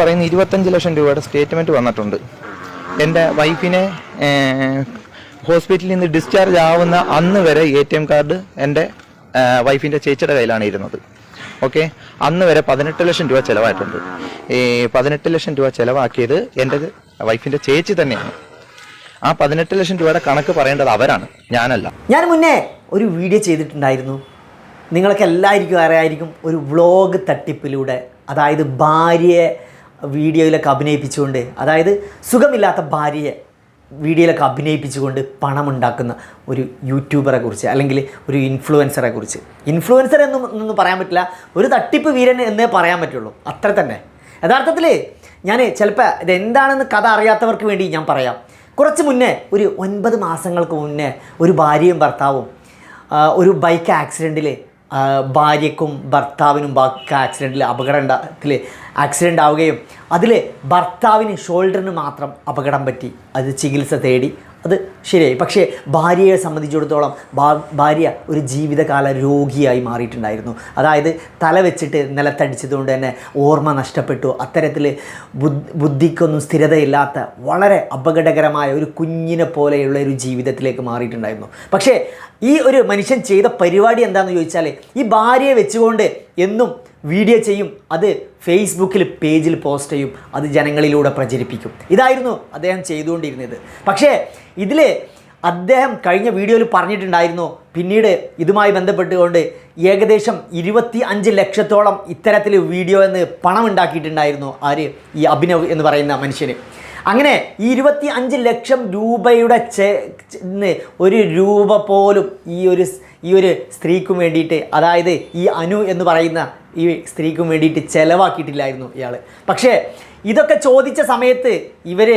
പറയുന്ന ഇരുപത്തഞ്ച് ലക്ഷം രൂപയുടെ സ്റ്റേറ്റ്മെന്റ് വന്നിട്ടുണ്ട്. എന്റെ വൈഫിനെ ഹോസ്പിറ്റലിൽ നിന്ന് ഡിസ്ചാർജ് ആവുന്ന അന്ന് വരെ എ ടി എം കാർഡ് എന്റെ വൈഫിന്റെ ചേച്ചിയുടെ കയ്യിലാണ് ഇരുന്നത്. ഓക്കെ? അന്ന് വരെ പതിനെട്ട് ലക്ഷം രൂപ ചിലവായിട്ടുണ്ട്. ഈ പതിനെട്ട് ലക്ഷം രൂപ ചിലവാക്കിയത് എന്റെ വൈഫിന്റെ ചേച്ചി തന്നെയാണ്. ആ പതിനെട്ട് ലക്ഷം രൂപയുടെ കണക്ക് പറയേണ്ടത് അവരാണ് ഞാനല്ല. ഞാൻ മുന്നേ ഒരു വീഡിയോ ചെയ്തിട്ടുണ്ടായിരുന്നു. നിങ്ങൾക്ക് എല്ലാവർക്കും അറിയായിരിക്കും ഒരു വ്ളോഗ് തട്ടിപ്പിലൂടെ അതായത് ഭാര്യയെ വീഡിയോയിലൊക്കെ അഭിനയിപ്പിച്ചുകൊണ്ട് അതായത് സുഖമില്ലാത്ത ഭാര്യയെ വീഡിയോയിലൊക്കെ അഭിനയിപ്പിച്ചുകൊണ്ട് പണമുണ്ടാക്കുന്ന ഒരു യൂട്യൂബറെ കുറിച്ച് അല്ലെങ്കിൽ ഒരു ഇൻഫ്ലുവൻസറെ കുറിച്ച്. ഇൻഫ്ലുവൻസർ എന്നും ഒന്നും പറയാൻ പറ്റില്ല. ഒരു തട്ടിപ്പ് വീരൻ എന്നേ പറയാൻ പറ്റുള്ളൂ. അത്ര തന്നെ. യഥാർത്ഥത്തിൽ ഞാൻ ചിലപ്പോൾ ഇതെന്താണെന്ന് കഥ അറിയാത്തവർക്ക് വേണ്ടി ഞാൻ പറയാം. കുറച്ച് മുന്നേ ഒരു ഒൻപത് മാസങ്ങൾക്ക് മുന്നേ ഒരു ഭാര്യയും ഭർത്താവും ഒരു ബൈക്ക് ആക്സിഡന്റിൽ ഭാര്യക്കും ഭർത്താവിനും ബൈക്ക് ആക്സിഡന്റിൽ അപകടത്തിൽ ആക്സിഡന്റ് ആവുകയും അതിൽ ഭർത്താവിന് ഷോൾഡറിന് മാത്രം അപകടം പറ്റി. അത് ചികിത്സ തേടി. അത് ശരിയായി. പക്ഷേ ഭാര്യയെ സംബന്ധിച്ചിടത്തോളം ഭാര്യ ഒരു ജീവിതകാല രോഗിയായി മാറിയിട്ടുണ്ടായിരുന്നു. അതായത് തല വെച്ചിട്ട് നിലത്തടിച്ചതുകൊണ്ട് തന്നെ ഓർമ്മ നഷ്ടപ്പെട്ടു. അത്തരത്തിൽ ബുദ്ധിക്കൊന്നും സ്ഥിരതയില്ലാത്ത വളരെ അപകടകരമായ ഒരു കുഞ്ഞിനെ പോലെയുള്ള ഒരു ജീവിതത്തിലേക്ക് മാറിയിട്ടുണ്ടായിരുന്നു. പക്ഷേ ഈ ഒരു മനുഷ്യൻ ചെയ്ത പരിപാടി എന്താണെന്ന് ചോദിച്ചാൽ ഈ ഭാര്യയെ വെച്ചുകൊണ്ട് എന്നും വീഡിയോ ചെയ്യും അത് ഫേസ്ബുക്കിൽ പേജിൽ പോസ്റ്റ് ചെയ്യും അത് ജനങ്ങളിലൂടെ പ്രചരിപ്പിക്കും. ഇതായിരുന്നു അദ്ദേഹം ചെയ്തുകൊണ്ടിരുന്നത്. പക്ഷേ ഇതിൽ അദ്ദേഹം കഴിഞ്ഞ വീഡിയോയിൽ പറഞ്ഞിട്ടുണ്ടായിരുന്നു പിന്നീട് ഇതുമായി ബന്ധപ്പെട്ടുകൊണ്ട് ഏകദേശം ഇരുപത്തി അഞ്ച് ലക്ഷത്തോളം ഇത്തരത്തിൽ വീഡിയോ എന്ന് പണം ഉണ്ടാക്കിയിട്ടുണ്ടായിരുന്നു ആര്? ഈ അഭിനവ് എന്ന് പറയുന്ന മനുഷ്യന്. അങ്ങനെ ഈ ഇരുപത്തി ലക്ഷം രൂപയുടെ ഒരു രൂപ പോലും ഈ ഒരു ഈ ഒരു സ്ത്രീക്കും വേണ്ടിയിട്ട് അതായത് ഈ അനു എന്ന് പറയുന്ന ഈ സ്ത്രീക്കും വേണ്ടിയിട്ട് ചെലവാക്കിയിട്ടില്ലായിരുന്നു ഇയാൾ പക്ഷേ ഇതൊക്കെ ചോദിച്ച സമയത്ത് ഇവർ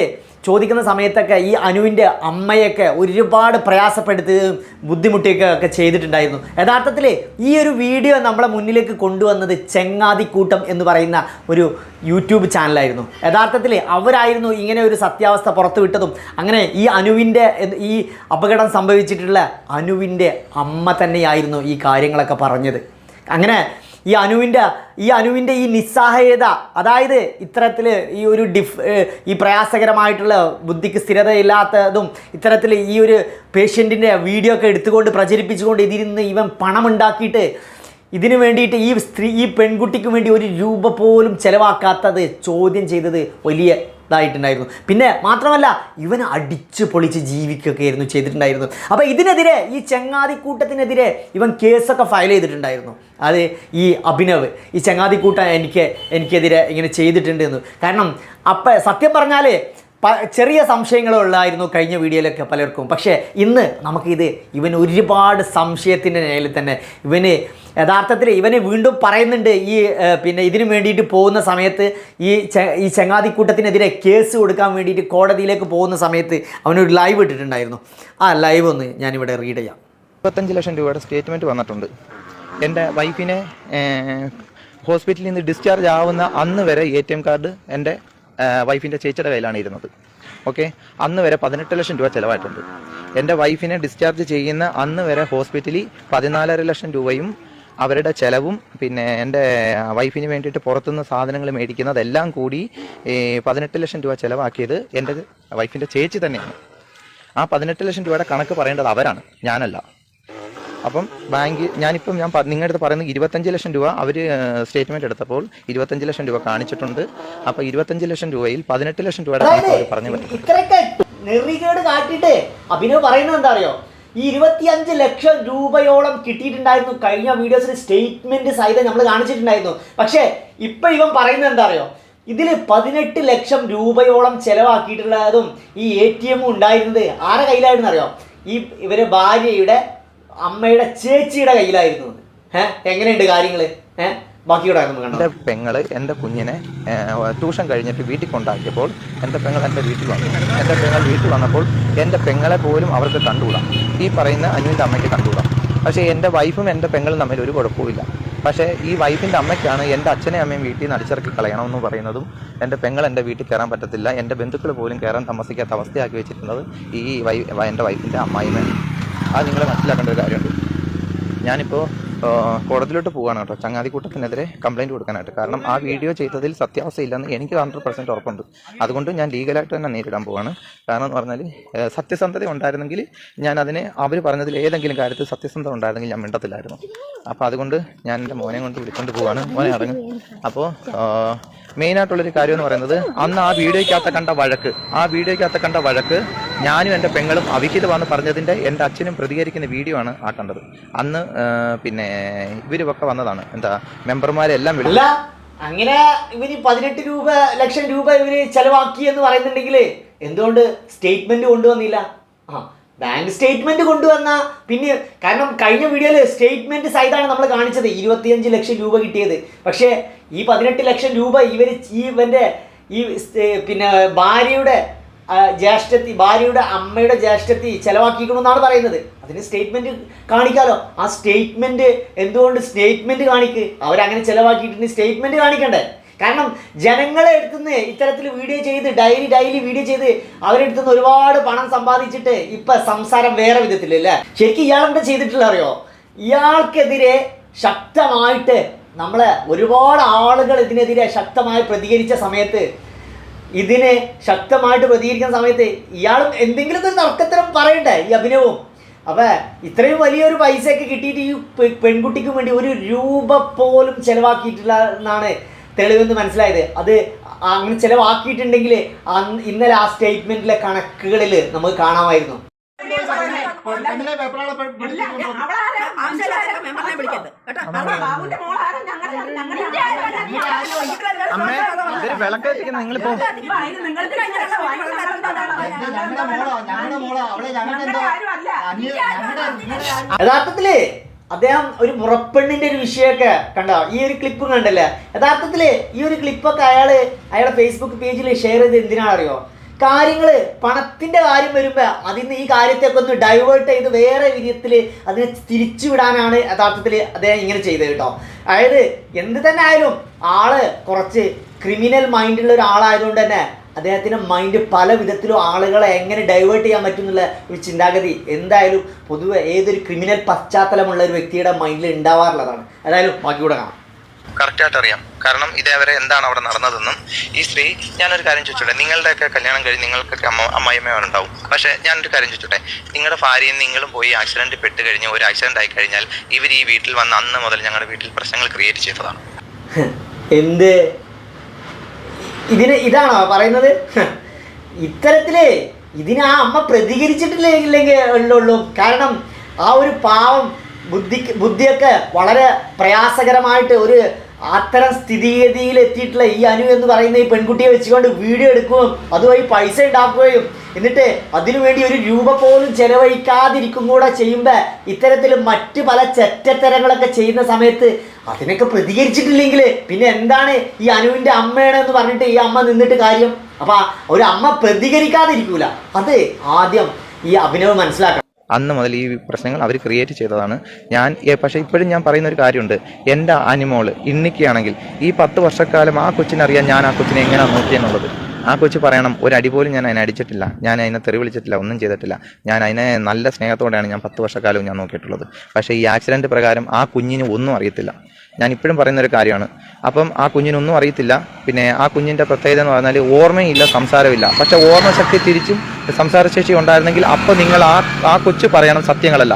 ചോദിക്കുന്ന സമയത്തൊക്കെ ഈ അനുവിന്റെ അമ്മയൊക്കെ ഒരുപാട് പ്രയാസപ്പെടുത്തുകയും ബുദ്ധിമുട്ടിയൊക്കെ ഒക്കെ ചെയ്തിട്ടുണ്ടായിരുന്നു. യഥാർത്ഥത്തിൽ ഈ ഒരു വീഡിയോ നമ്മളെ മുന്നിലേക്ക് കൊണ്ടുവന്നത് ചെങ്ങാതിക്കൂട്ടം എന്ന് പറയുന്ന ഒരു യൂട്യൂബ് ചാനലായിരുന്നു. യഥാർത്ഥത്തിൽ അവരായിരുന്നു ഇങ്ങനെ ഒരു സത്യാവസ്ഥ പുറത്തുവിട്ടതും അങ്ങനെ ഈ അനുവിന്റെ ഈ അപകടം സംഭവിച്ചിട്ടുള്ള അനുവിന്റെ അമ്മ തന്നെയായിരുന്നു ഈ കാര്യങ്ങളൊക്കെ പറഞ്ഞത്. അങ്ങനെ ഈ അനുവിന്റെ ഈ അനുവിന്റെ ഈ നിസ്സഹായത അതായത് ഇത്തരത്തിൽ ഈ ഒരു ഡിഫ് ഈ പ്രയാസകരമായിട്ടുള്ള ബുദ്ധിക്ക് സ്ഥിരതയില്ലാത്തതും ഇത്തരത്തിൽ ഈ ഒരു പേഷ്യന്റിന്റെ വീഡിയോ ഒക്കെ എടുത്തുകൊണ്ട് പ്രചരിപ്പിച്ചുകൊണ്ട് ഇതിൽ നിന്ന് ഇവൻ പണമുണ്ടാക്കിയിട്ട് ഇതിനു വേണ്ടിയിട്ട് ഈ സ്ത്രീ ഈ പെൺകുട്ടിക്ക് വേണ്ടി ഒരു രൂപ പോലും ചെലവാക്കാത്തത് ചോദ്യം ചെയ്തത് വലിയ ഇതായിട്ടുണ്ടായിരുന്നു. പിന്നെ മാത്രമല്ല ഇവൻ അടിച്ച് പൊളിച്ച് ആയിരുന്നു ചെയ്തിട്ടുണ്ടായിരുന്നു അപ്പോൾ ഇതിനെതിരെ ഈ ചെങ്ങാതിക്കൂട്ടത്തിനെതിരെ ഇവൻ കേസൊക്കെ ഫയൽ ചെയ്തിട്ടുണ്ടായിരുന്നു. അത് ഈ അഭിനവ് ഈ ചെങ്ങാതിക്കൂട്ടം എനിക്ക് എനിക്കെതിരെ ഇങ്ങനെ ചെയ്തിട്ടുണ്ട് എന്ന് കാരണം അപ്പം സത്യം പറഞ്ഞാൽ ചെറിയ സംശയങ്ങളുള്ളായിരുന്നു കഴിഞ്ഞ വീഡിയോയിലൊക്കെ പലർക്കും. പക്ഷേ ഇന്ന് നമുക്കിത് ഇവൻ ഒരുപാട് സംശയത്തിന്റെ നിലയിൽ തന്നെ ഇവന് യഥാർത്ഥത്തിൽ ഇവന് വീണ്ടും പറയുന്നുണ്ട് ഈ പിന്നെ ഇതിനു വേണ്ടിയിട്ട് പോകുന്ന സമയത്ത് ഈ ഈ ചങ്ങാതിക്കൂട്ടത്തിനെതിരെ കേസ് കൊടുക്കാൻ വേണ്ടിയിട്ട് കോടതിയിലേക്ക് പോകുന്ന സമയത്ത് അവനൊരു ലൈവ് ഇട്ടിട്ടുണ്ടായിരുന്നു. ആ ലൈവ് ഒന്ന് ഞാനിവിടെ റീഡ് ചെയ്യാം. ഇരുപത്തഞ്ച് ലക്ഷം രൂപയുടെ സ്റ്റേറ്റ്മെന്റ് വന്നിട്ടുണ്ട്. എന്റെ വൈഫിനെ ഹോസ്പിറ്റലിൽ നിന്ന് ഡിസ്ചാർജ് ആവുന്ന അന്ന് വരെ എ ടി എം കാർഡ് എന്റെ വൈഫിന്റെ ചേച്ചിയുടെ കയ്യിലാണ് ഇരുന്നത്. ഓക്കെ? അന്ന് വരെ പതിനെട്ട് ലക്ഷം രൂപ ചിലവായിട്ടുണ്ട്. എന്റെ വൈഫിനെ ഡിസ്ചാർജ് ചെയ്യുന്ന അന്ന് വരെ ഹോസ്പിറ്റലിൽ പതിനാലര ലക്ഷം രൂപയും അവരുടെ ചിലവും പിന്നെ എന്റെ വൈഫിന് വേണ്ടിയിട്ട് പുറത്തുനിന്ന് സാധനങ്ങൾ മേടിക്കുന്നതെല്ലാം കൂടി പതിനെട്ട് ലക്ഷം രൂപ ചിലവാക്കിയത് എന്റെ വൈഫിന്റെ ചേച്ചി തന്നെയാണ്. ആ പതിനെട്ട് ലക്ഷം രൂപയുടെ കണക്ക് പറയേണ്ടത് അവരാണ് ഞാനല്ല. അപ്പം ബാങ്ക് ഞാനിപ്പം ഞാൻ നിങ്ങളുടെ അടുത്ത് പറയുന്നത് ഇരുപത്തഞ്ച് ലക്ഷം രൂപ അവർ സ്റ്റേറ്റ്മെന്റ് എടുത്തപ്പോൾ ഇരുപത്തഞ്ച് ലക്ഷം രൂപ കാണിച്ചിട്ടുണ്ട്. അപ്പോൾ ഇരുപത്തഞ്ച് ലക്ഷം രൂപയിൽ പതിനെട്ട് ലക്ഷം രൂപയുടെ കണക്ക് അവർ പറഞ്ഞു പറ്റും കാട്ടിട്ട് അഭിനവ് പറയുന്നത് എന്താ അറിയോ? ഈ ഇരുപത്തിയഞ്ച് ലക്ഷം രൂപയോളം കിട്ടിയിട്ടുണ്ടായിരുന്നു കഴിഞ്ഞ വീഡിയോസിൽ സ്റ്റേറ്റ്മെന്റ് സഹിതം നമ്മൾ കാണിച്ചിട്ടുണ്ടായിരുന്നു. പക്ഷേ ഇപ്പൊ ഇവൻ പറയുന്നത് എന്താ അറിയോ ഇതിൽ പതിനെട്ട് ലക്ഷം രൂപയോളം ചെലവാക്കിയിട്ടുള്ളതും ഈ എ ടി എമ്മും ഉണ്ടായിരുന്നത് ആരുടെ കയ്യിലായിരുന്നു അറിയോ ഈ ഇവരെ ഭാര്യയുടെ അമ്മയുടെ ചേച്ചിയുടെ കയ്യിലായിരുന്നു. ഏഹ് എങ്ങനെയുണ്ട് കാര്യങ്ങൾ ഏഹ് എന്റെ പെങ്ങൾ എന്റെ കുഞ്ഞിനെ ട്യൂഷൻ കഴിഞ്ഞിട്ട് വീട്ടിൽ കൊണ്ടാക്കിയപ്പോൾ എന്റെ പെങ്ങൾ എന്റെ വീട്ടിൽ വന്നു. എന്റെ പെങ്ങൾ വീട്ടിൽ വന്നപ്പോൾ എന്റെ പെങ്ങളെ പോലും അവർക്ക് കണ്ടുകൂടാം. ഈ പറയുന്ന അനുവിന്റെ അമ്മയ്ക്ക് കണ്ടുകൂടാം. പക്ഷേ എന്റെ വൈഫും എന്റെ പെങ്ങളും തമ്മിൽ ഒരു കുഴപ്പമില്ല പക്ഷേ ഈ വൈഫിന്റെ അമ്മയ്ക്കാണ് എന്റെ അച്ഛനെ അമ്മയും വീട്ടിൽ നിന്ന് അടിച്ചിറക്കി കളയണമെന്ന് പറയുന്നതും എന്റെ പെങ്ങൾ എന്റെ വീട്ടിൽ കയറാൻ പറ്റത്തില്ല. എന്റെ ബന്ധുക്കൾ പോലും കയറാൻ താമസിക്കാത്ത അവസ്ഥയാക്കി വെച്ചിരുന്നത് ഈ വൈ എന്റെ വൈഫിന്റെ അമ്മായിമ അത് നിങ്ങൾ മനസ്സിലാക്കേണ്ട ഒരു കാര്യമുണ്ട്. ഞാനിപ്പോൾ കോടതിയിലോട്ട് പോവാണ് കേട്ടോ ചങ്ങാതിക്കൂട്ടത്തിനെതിരെ കംപ്ലൈന്റ് കൊടുക്കാനായിട്ട്. കാരണം ആ വീഡിയോ ചെയ്തതിൽ സത്യാവസ്ഥ ഇല്ലെന്ന് എനിക്ക് ഹൺഡ്രഡ് പെർസെന്റ് ഉറപ്പുണ്ട്. അതുകൊണ്ട് ഞാൻ ലീഗലായിട്ട് തന്നെ നേരിടാൻ പോവാണ്. കാരണം എന്ന് പറഞ്ഞാൽ സത്യസന്ധത ഉണ്ടായിരുന്നെങ്കിൽ ഞാൻ അതിനെ അവർ പറഞ്ഞതിൽ ഏതെങ്കിലും കാര്യത്തിൽ സത്യസന്ധത ഉണ്ടായിരുന്നെങ്കിൽ ഞാൻ മിണ്ടത്തില്ലായിരുന്നു. അപ്പോൾ അതുകൊണ്ട് ഞാൻ എന്റെ മോനെ കൊണ്ട് വിളിച്ചുകൊണ്ട് പോവാണ്. മോനെ ഇറങ്ങും അപ്പോൾ ഒരു കാര്യം എന്ന് പറയുന്നത് അന്ന് ആ വീഡിയോയ്ക്കകത്ത് കണ്ട വഴക്ക് ആ വീഡിയോയ്ക്കകത്ത് കണ്ട വഴക്ക് ഞാനും എന്റെ പെങ്ങളും അവിഹിത വന്ന് പറഞ്ഞതിന്റെ എന്റെ അച്ഛനും പ്രതികരിക്കുന്ന വീഡിയോ ആണ് ആ കണ്ടത്. അന്ന് പിന്നെ ഇവരൊക്കെ വന്നതാണ്. എന്താ മെമ്പർമാരെല്ലാം അല്ല അങ്ങനെ ഇവർ പതിനെട്ട് രൂപ ലക്ഷം രൂപ ഇവർ ചെലവാക്കി എന്ന് പറയുന്നുണ്ടെങ്കിൽ എന്തുകൊണ്ട് സ്റ്റേറ്റ്മെന്റ് കൊണ്ടുവന്നില്ല? ആ ബാങ്ക് സ്റ്റേറ്റ്മെന്റ് കൊണ്ടുവന്ന പിന്നെ കാരണം കഴിഞ്ഞ വീഡിയോയിൽ സ്റ്റേറ്റ്മെന്റ് സൈതാണ് നമ്മൾ കാണിച്ചത്. ഇരുപത്തിയഞ്ച് ലക്ഷം രൂപ കിട്ടിയത്. പക്ഷേ ഈ പതിനെട്ട് ലക്ഷം രൂപ ഇവർ ഈ ഇവന്റെ ഈ പിന്നെ ഭാര്യയുടെ ജ്യേഷ്ഠത്തി ഭാര്യയുടെ അമ്മയുടെ ജ്യേഷ്ഠത്തി ചെലവാക്കിക്കണമെന്നാണ് പറയുന്നത്. അതിന് സ്റ്റേറ്റ്മെന്റ് കാണിക്കാലോ. ആ സ്റ്റേറ്റ്മെന്റ് എന്തുകൊണ്ട് സ്റ്റേറ്റ്മെന്റ് കാണിക്ക്? അവരങ്ങനെ ചെലവാക്കിയിട്ടുണ്ട് സ്റ്റേറ്റ്മെന്റ് കാണിക്കണ്ടേ? കാരണം ജനങ്ങളെ എടുക്കുന്ന ഇത്തരത്തിൽ വീഡിയോ ചെയ്ത് ഡെയിലി ഡെയിലി വീഡിയോ ചെയ്ത് അവരെടുത്തുനിന്ന് ഒരുപാട് പണം സമ്പാദിച്ചിട്ട് ഇപ്പൊ സംസാരം വേറെ വിധത്തിലല്ലേ ശരിക്കും ഇയാൾ എന്താ ചെയ്തിട്ടുള്ള അറിയോ? ഇയാൾക്കെതിരെ ശക്തമായിട്ട് നമ്മളെ ഒരുപാട് ആളുകൾ ഇതിനെതിരെ ശക്തമായി പ്രതികരിച്ച സമയത്ത് ഇതിനെ ശക്തമായിട്ട് പ്രതികരിക്കുന്ന സമയത്ത് ഇയാളും എന്തെങ്കിലും ഒരു തർക്കത്തരം പറയണ്ടേ ഈ അഭിനവും അപ്പൊ ഇത്രയും വലിയൊരു പൈസയൊക്കെ കിട്ടിയിട്ട് ഈ പെൺകുട്ടിക്ക് വേണ്ടി ഒരു രൂപ പോലും ചെലവാക്കിയിട്ടില്ല എന്നാണ് തെളിവെന്ന് മനസ്സിലായത്? അത് അങ്ങനെ ചിലവാക്കിയിട്ടുണ്ടെങ്കിൽ ഇന്നലെ ആ സ്റ്റേറ്റ്മെന്റിലെ കണക്കുകളിൽ നമുക്ക് കാണാമായിരുന്നു. അമ്മേ നിങ്ങളിപ്പോ യഥാർത്ഥത്തിൽ അദ്ദേഹം ഒരു മുറപ്പെണ്ണിന്റെ ഒരു വിഷയമൊക്കെ കണ്ടോ ഈ ഒരു ക്ലിപ്പ് കണ്ടല്ലേ? യഥാർത്ഥത്തിൽ ഈ ഒരു ക്ലിപ്പൊക്കെ അയാൾ അയാളുടെ ഫേസ്ബുക്ക് പേജിൽ ഷെയർ ചെയ്ത് അറിയോ കാര്യങ്ങൾ പണത്തിന്റെ കാര്യം വരുമ്പോ അതിന്ന് ഈ കാര്യത്തെയൊക്കെ ഒന്ന് ഡൈവേർട്ട് ചെയ്ത് വേറെ വിധത്തിൽ അതിനെ തിരിച്ചുവിടാനാണ് യഥാർത്ഥത്തിൽ അദ്ദേഹം ഇങ്ങനെ ചെയ്തത് കേട്ടോ. അതായത് എന്ത് തന്നെ ആയാലും ആൾ കുറച്ച് ക്രിമിനൽ മൈൻഡുള്ള ഒരാളായതുകൊണ്ട് തന്നെ അദ്ദേഹത്തിന്റെ മൈൻഡ് പല വിധത്തിലും ആളുകളെ എങ്ങനെ ഡൈവേർട്ട് ചെയ്യാൻ പറ്റും എന്നുള്ള ഒരു ചിന്താഗതി എന്തായാലും പൊതുവെ ഏതൊരു ക്രിമിനൽ പശ്ചാത്തലമുള്ള ഒരു വ്യക്തിയുടെ മൈൻഡിൽ ഉണ്ടാവാറുള്ളതാണ്. ഏതായാലും ബാക്കി കൂടെ കാണാം. കറക്റ്റായിട്ട് അറിയാം. കാരണം ഇതേവരെ എന്താണ് അവിടെ നടന്നതെന്നും ഈ സ്ത്രീ ഞാനൊരു കാര്യം ചോദിച്ചോട്ടെ നിങ്ങളുടെയൊക്കെ കല്യാണം കഴിഞ്ഞ് നിങ്ങൾക്കൊക്കെ അമ്മ അമ്മായിമ്മമാരുണ്ടാവും പക്ഷേ ഞാനൊരു കാര്യം ചോദിച്ചോട്ടെ നിങ്ങളുടെ ഭാര്യയും നിങ്ങളും പോയി ആക്സിഡന്റ് പെട്ട് കഴിഞ്ഞ് ഒരു ആക്സിഡന്റ് ആയി കഴിഞ്ഞാൽ ഇവർ ഈ വീട്ടിൽ വന്ന് അന്ന് മുതൽ ഞങ്ങളുടെ വീട്ടിൽ പ്രശ്നങ്ങൾ ക്രിയേറ്റ് ചെയ്തതാണ്. എന്ത്? ഇതിന് ഇതാണോ പറയുന്നത്? ഇത്തരത്തിൽ ഇതിന് ആ അമ്മ പ്രതികരിച്ചിട്ടില്ല ഇല്ലെങ്കിൽ ഉള്ളൂ. കാരണം ആ ഒരു പാവം ബുദ്ധിക്ക് ബുദ്ധിയൊക്കെ വളരെ പ്രയാസകരമായിട്ട് ഒരു അത്തരം സ്ഥിതിഗതിയിൽ എത്തിയിട്ടുള്ള ഈ അനു എന്ന് പറയുന്ന ഈ പെൺകുട്ടിയെ വെച്ചുകൊണ്ട് വീഡിയോ എടുക്കുകയും അതുവഴി പൈസ ഉണ്ടാക്കുകയും എന്നിട്ട് അതിനുവേണ്ടി ഒരു രൂപ പോലും ചെലവഴിക്കാതിരിക്കും കൂടെ ചെയ്യുമ്പോൾ ഇത്തരത്തിൽ മറ്റ് പല ചെറ്റത്തരങ്ങളൊക്കെ ചെയ്യുന്ന സമയത്ത് അതിനൊക്കെ പ്രതികരിച്ചിട്ടില്ലെങ്കിൽ പിന്നെ എന്താണ് ഈ അനുവിന്റെ അമ്മയാണ് എന്ന് പറഞ്ഞിട്ട് ഈ അമ്മ നിന്നിട്ട് കാര്യം? അപ്പം ഒരു അമ്മ പ്രതികരിക്കാതിരിക്കൂല. അത് ആദ്യം ഈ അഭിനവ് മനസ്സിലാക്കണം. അന്ന് മുതൽ ഈ പ്രശ്നങ്ങൾ അവർ ക്രിയേറ്റ് ചെയ്തതാണ്. ഞാൻ പക്ഷേ ഇപ്പോഴും ഞാൻ പറയുന്ന ഒരു കാര്യമുണ്ട്. എന്റെ അനിമോൾ ഇന്നിക്കാണെങ്കിൽ ഈ പത്ത് വർഷക്കാലം ആ കൊച്ചിനറിയാൻ ഞാൻ ആ കൊച്ചിനെ എങ്ങനെയാണ് നോക്കിയെന്നുള്ളത് ആ കൊച്ചു പറയണം ഒരു അടി പോലും ഞാൻ അതിനെ അടിച്ചിട്ടില്ല. ഞാൻ അതിനെ തെറി വിളിച്ചിട്ടില്ല ഒന്നും ചെയ്തിട്ടില്ല. ഞാൻ അതിനെ നല്ല സ്നേഹത്തോടെയാണ് ഞാൻ പത്ത് വർഷക്കാലവും ഞാൻ നോക്കിയിട്ടുള്ളത്. പക്ഷേ ഈ ആക്സിഡന്റ് പ്രകാരം ആ കുഞ്ഞിന് ഒന്നും അറിയത്തില്ല. ഞാൻ ഇപ്പോഴും പറയുന്ന ഒരു കാര്യമാണ്. അപ്പം ആ കുഞ്ഞിനൊന്നും അറിയത്തില്ല. പിന്നെ ആ കുഞ്ഞിന്റെ പ്രത്യേകത എന്ന് പറഞ്ഞാൽ ഓർമ്മയില്ല സംസാരമില്ല. പക്ഷേ ഓർമ്മശക്തി തിരിച്ചും സംസാരശേഷി ഉണ്ടായിരുന്നെങ്കിൽ അപ്പം നിങ്ങൾ ആ ആ കൊച്ചു പറയണം സത്യങ്ങളല്ല.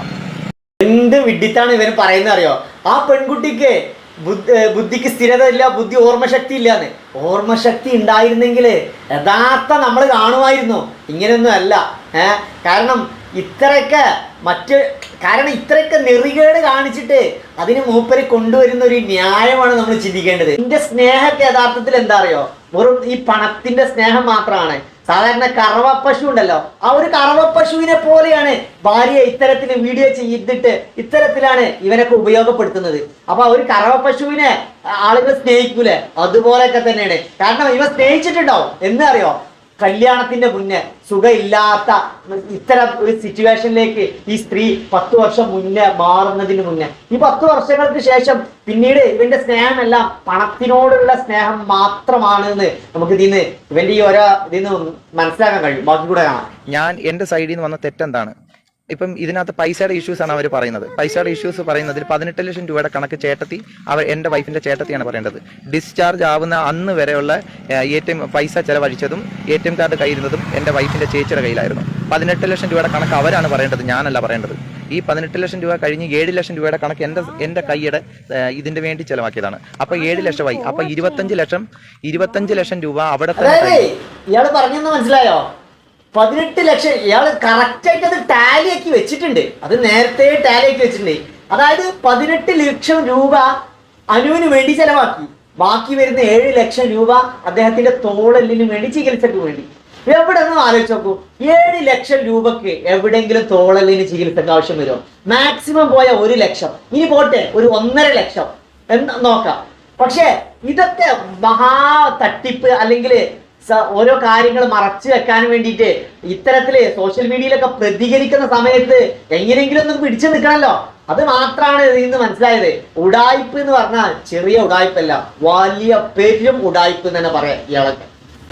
എന്ത് വിഡിത്താണ് ഇവർ പറയുന്നത് അറിയോ ആ പെൺകുട്ടിക്ക് ബുദ്ധിക്ക് സ്ഥിരത ഇല്ല ബുദ്ധി ഓർമ്മശക്തി ഇല്ലാന്ന് ഓർമ്മശക്തി ഉണ്ടായിരുന്നെങ്കിൽ യഥാർത്ഥ നമ്മൾ കാണുമായിരുന്നു. ഇങ്ങനെയൊന്നും അല്ല. ഏഹ് കാരണം ഇത്രയൊക്കെ മറ്റ് കാരണം ഇത്രയൊക്കെ നെറികേട് കാണിച്ചിട്ട് അതിന് മൂപ്പര് കൊണ്ടുവരുന്ന ഒരു ന്യായമാണ് നമ്മൾ ചിന്തിക്കേണ്ടത്. എന്റെ സ്നേഹത്തെ യഥാർത്ഥത്തിൽ എന്താ അറിയോ? വെറും ഈ പണത്തിന്റെ സ്നേഹം മാത്രമാണ്. സാധാരണ കറവ പശു ഉണ്ടല്ലോ. ആ ഒരു കറവ പശുവിനെ പോലെയാണ് ഭാര്യ ഇത്തരത്തിൽ വീഡിയോ ചെയ്തിട്ട് ഇത്തരത്തിലാണ് ഇവനൊക്കെ ഉപയോഗപ്പെടുത്തുന്നത്. അപ്പൊ ആ ഒരു കറവ പശുവിനെ ആളുകൾ സ്നേഹിക്കൂലെ? അതുപോലെയൊക്കെ തന്നെയാണ്. കാരണം ഇവ സ്നേഹിച്ചിട്ടുണ്ടാവും. എന്നറിയോ കല്യാണത്തിന്റെ മുന്നേ സുഖമില്ലാത്ത ഇത്തരം ഒരു സിറ്റുവേഷനിലേക്ക് ഈ സ്ത്രീ പത്ത് വർഷം മുന്നേ മാറുന്നതിന് മുന്നേ. ഈ പത്ത് വർഷങ്ങൾക്ക് ശേഷം പിന്നീട് ഇവന്റെ സ്നേഹമെല്ലാം പണത്തിനോടുള്ള സ്നേഹം മാത്രമാണ് എന്ന് നമുക്ക് ഇതിന്ന് ഇവന്റെ ഈ ഓരോ ഇതിന്ന് മനസ്സിലാക്കാൻ കഴിയും. ബാക്കി കൂടെ കാണാം. ഞാൻ എന്റെ സൈഡിൽ നിന്ന് വന്ന തെറ്റെന്താണ്? ഇപ്പം ഇതിനകത്ത് പൈസയുടെ ഇഷ്യൂസ് ആണ് അവർ പറയുന്നത്. പൈസയുടെ ഇഷ്യൂസ് പറയുന്നതിൽ പതിനെട്ട് ലക്ഷം രൂപയുടെ കണക്ക് ചേട്ടത്തി അവർ എന്റെ വൈഫിന്റെ ചേട്ടത്തിയാണ് പറയേണ്ടത്. ഡിസ്ചാർജ് ആവുന്ന അന്ന് വരെയുള്ള എ ടി എം പൈസ ചിലവഴിച്ചതും എ ടി എം കാർഡ് കയ്യിരുന്നതും എന്റെ വൈഫിന്റെ ചേച്ചിയുടെ കയ്യിലായിരുന്നു. പതിനെട്ട് ലക്ഷം രൂപയുടെ കണക്ക് അവരാണ് പറയേണ്ടത് ഞാനല്ല പറയേണ്ടത്. ഈ പതിനെട്ട് ലക്ഷം രൂപ കഴിഞ്ഞ് ഏഴ് ലക്ഷം രൂപയുടെ കണക്ക് എന്റെ എന്റെ കൈയുടെ ഇതിന്റെ വേണ്ടി ചെലവാക്കിയതാണ്. അപ്പൊ ഏഴ് ലക്ഷമായി. അപ്പൊ ഇരുപത്തഞ്ച് ലക്ഷം ഇരുപത്തഞ്ച് ലക്ഷം രൂപ അവിടെ തന്നെ മനസ്സിലായോ? പതിനെട്ട് ലക്ഷം. ഇയാൾ കറക്റ്റ് ആയിട്ട് അത് ടാലി ആക്കി വെച്ചിട്ടുണ്ട്. അത് നേരത്തെ ടാലിയാക്കി വെച്ചിട്ടുണ്ട്. അതായത് പതിനെട്ട് ലക്ഷം രൂപ അനുവിന് വേണ്ടി ചെലവാക്കി. ബാക്കി വരുന്ന ഏഴ് ലക്ഷം രൂപ അദ്ദേഹത്തിന്റെ തോളലിന് വേണ്ടി ചികിത്സക്ക് വേണ്ടി. എവിടെ നിന്ന് ആലോചിച്ച് നോക്കൂ. ഏഴ് ലക്ഷം രൂപക്ക് എവിടെയെങ്കിലും തോളലിന് ചികിത്സക്ക് ആവശ്യം വരുമോ? മാക്സിമം പോയ ഒരു ലക്ഷം. ഇനി പോട്ടെ ഒരു ഒന്നര ലക്ഷം. എന്ന് നോക്കാം. പക്ഷേ ഇതൊക്കെ മഹാ തട്ടിപ്പ് അല്ലെങ്കിൽ ഓരോ കാര്യങ്ങൾ മറച്ചു വെക്കാൻ വേണ്ടിയിട്ട് ഇത്തരത്തിൽ സോഷ്യൽ മീഡിയയിലൊക്കെ പ്രതികരിക്കുന്ന സമയത്ത് എങ്ങനെയെങ്കിലും ഒന്ന് പിടിച്ചു നിൽക്കണമല്ലോ അത് മാത്രമാണ് ഇതിൽ നിന്ന് മനസ്സിലായത്. ഉടായ്പ് എന്ന് പറഞ്ഞാൽ ചെറിയ ഉടായ്പല്ല. വലിയ പെരും ഉടായ്പ് എന്ന് തന്നെ പറയാം ഇയാളൊക്കെ.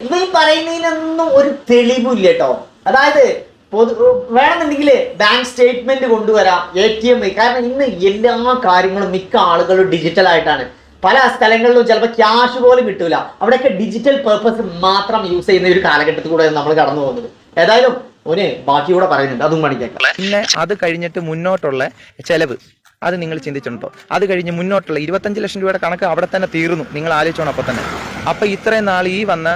ഇവ ഈ പറയുന്നതിനൊന്നും ഒരു തെളിവില്ല കേട്ടോ. അതായത് പൊതു വേണമെന്നുണ്ടെങ്കിൽ ബാങ്ക് സ്റ്റേറ്റ്മെന്റ് കൊണ്ടുവരാം എ ടി എം കാരണം ഇന്ന് എല്ലാ കാര്യങ്ങളും മിക്ക ആളുകളും ഡിജിറ്റൽ ആയിട്ടാണ്. പല സ്ഥലങ്ങളിലും ചിലപ്പോൾ ക്യാഷ് പോലും കിട്ടൂല. അവിടെയൊക്കെ ഡിജിറ്റൽ പേർപ്പസ് മാത്രം യൂസ് ചെയ്യുന്ന ഒരു കാലഘട്ടത്തിൽ കൂടെ നമ്മൾ കടന്നു പോകുന്നത്. ഏതായാലും ഒരു ബാക്കി കൂടെ പറയുന്നുണ്ട്. അതും പണിക്കേക്കാം പിന്നെ അത് കഴിഞ്ഞിട്ട് മുന്നോട്ടുള്ള ചെലവ്. അത് നിങ്ങൾ ചിന്തിച്ചിട്ടുണ്ടോ? അത് കഴിഞ്ഞ് മുന്നോട്ടുള്ള ഇരുപത്തഞ്ച് ലക്ഷം രൂപയുടെ കണക്ക് അവിടെ തന്നെ തീർന്നു. നിങ്ങൾ ആലോചിച്ചോണം അപ്പോൾ തന്നെ. അപ്പോൾ ഇത്രയും നാൾ ഈ വന്ന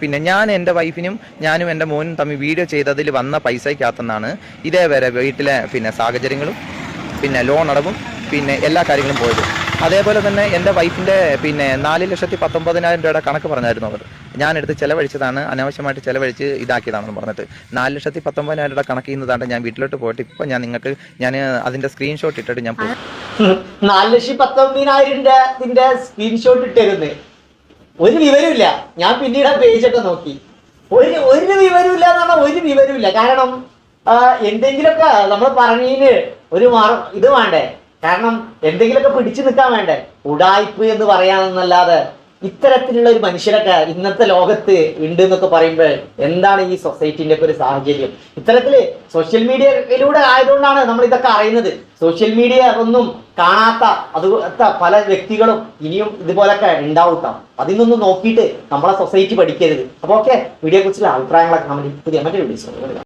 പിന്നെ ഞാൻ എന്റെ വൈഫിനും ഞാനും എന്റെ മോനും തമ്മിൽ വീഡിയോ ചെയ്തതിൽ വന്ന പൈസയ്ക്കകത്തുനിന്നാണ് ഇതേവരെ വീട്ടിലെ പിന്നെ സാഹചര്യങ്ങളും പിന്നെ ലോൺ അടവും പിന്നെ എല്ലാ കാര്യങ്ങളും പോയത്. അതേപോലെ തന്നെ എന്റെ വൈഫിന്റെ പിന്നെ നാല് ലക്ഷത്തി പത്തൊമ്പതിനായിരം രൂപയുടെ കണക്ക് പറഞ്ഞായിരുന്നു അവർ. ഞാനെടുത്ത് ചിലവഴിച്ചതാണ് അനാവശ്യമായിട്ട് ചിലവഴിച്ച് ഇതാക്കിയതാണെന്ന് പറഞ്ഞിട്ട്. നാല് ലക്ഷത്തി പത്തൊമ്പതിനായിരം രൂപ കണക്ക് ചെയ്യുന്നതാണ് ഞാൻ വീട്ടിലോട്ട് പോയിട്ട് ഇപ്പം ഞാൻ നിങ്ങൾക്ക് ഞാൻ അതിന്റെ സ്ക്രീൻഷോട്ട് ഇട്ടിട്ട് ഞാൻ പോകും നാല് ലക്ഷത്തി പത്തൊമ്പതിനായിരത്തിന്റെ സ്ക്രീൻഷോട്ട് ഇട്ടിരുന്നേ. ഒരു വിവരമില്ല ഞാൻ പിന്നീട് ആ പേജൊക്കെ നോക്കി. ഒരു ഒരു വിവരമില്ല എന്ന് പറഞ്ഞാൽ ഒരു വിവരമില്ല കാരണം എന്തെങ്കിലുമൊക്കെ നമ്മൾ പറഞ്ഞതിന് ഒരു ഇത് വേണ്ടേ? കാരണം എന്തെങ്കിലുമൊക്കെ പിടിച്ചു നിൽക്കാൻ വേണ്ടേ? ഉടായ്പ് എന്ന് പറയാമെന്നല്ലാതെ ഇത്തരത്തിലുള്ള ഒരു മനുഷ്യരൊക്കെ ഇന്നത്തെ ലോകത്ത് ഉണ്ട് എന്നൊക്കെ പറയുമ്പോൾ എന്താണ് ഈ സൊസൈറ്റിന്റെ ഒക്കെ ഒരു സാഹചര്യം? ഇത്തരത്തിൽ സോഷ്യൽ മീഡിയയിലൂടെ ആയതുകൊണ്ടാണ് നമ്മൾ ഇതൊക്കെ അറിയുന്നത്. സോഷ്യൽ മീഡിയ ഒന്നും കാണാത്ത അതുപോലത്തെ പല വ്യക്തികളും ഇനിയും ഇതുപോലൊക്കെ ഉണ്ടാവട്ടോ? അതിൽ നിന്നൊന്നും നോക്കിയിട്ട് നമ്മളെ സൊസൈറ്റി പഠിക്കരുത്. അപ്പൊ ഓക്കെ വീഡിയോയെ കുറിച്ചുള്ള അഭിപ്രായങ്ങളൊക്കെ നമ്മൾ പുതിയ മറ്റൊരു വീഡിയോസ്